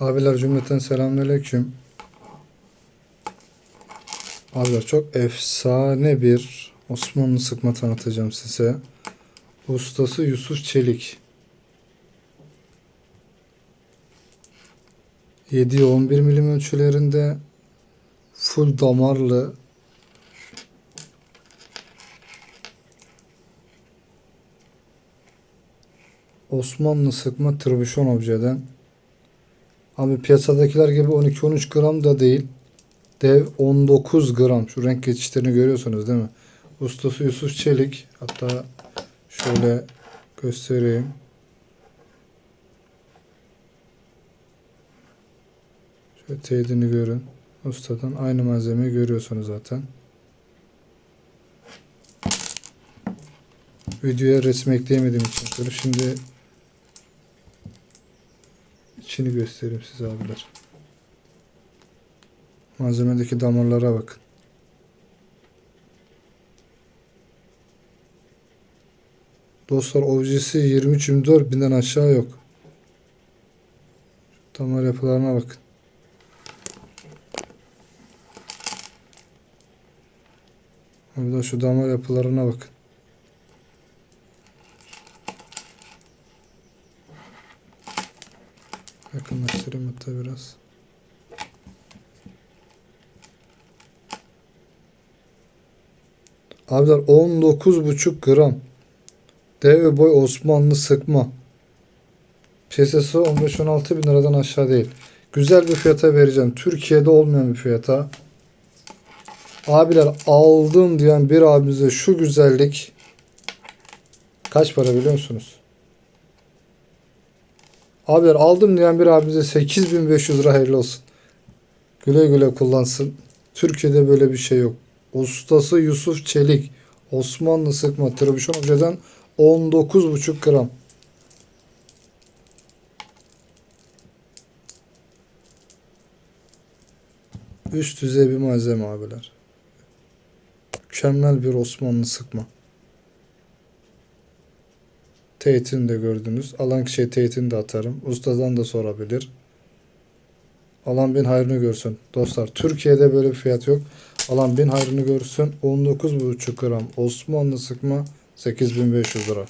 Abiler cümleten selamünaleyküm. Abiler çok efsane bir Osmanlı sıkma tanıtacağım size. Ustası Yusuf Çelik. 7-11 milim ölçülerinde full damarlı Osmanlı sıkma tribüşon objeden Abi piyasadakiler gibi 12-13 gram da değil. Dev 19 gram. Şu renk geçişlerini görüyorsunuz değil mi? Ustası Yusuf Çelik. Hatta şöyle göstereyim. Şöyle teyidini görün. Ustadan aynı malzemeyi görüyorsunuz zaten. Videoya resim ekleyemediğim için. Şimdi içini göstereyim size abiler. Malzemedeki damarlara bakın. Dostlar objesi 23-24 binden aşağı yok. Damar yapılarına bakın. De şu damar yapılarına bakın. Yakınlaştırayım hatta biraz. Abiler 19,5 gram. Dev boy Osmanlı sıkma. Piyasası 15-16 bin liradan aşağı değil. Güzel bir fiyata vereceğim. Türkiye'de olmayan bir fiyata. Abiler aldım diyen bir abimize şu güzellik kaç para biliyor musunuz? Abiler aldım diyen bir abimize 8500 lira hayırlı olsun. Güle güle kullansın. Türkiye'de böyle bir şey yok. Ustası Yusuf Çelik. Osmanlı sıkma. Trabzon hocadan 19,5 gram. Üst düzey bir malzeme abiler. Mükemmel bir Osmanlı sıkma. Teyitini de gördünüz. Alan kişiye teyitini de atarım. Ustadan da sorabilir. Alan bin hayrını görsün. Dostlar Türkiye'de böyle bir fiyat yok. Alan bin hayrını görsün. 19,5 gram Osmanlı sıkma 8500 lira.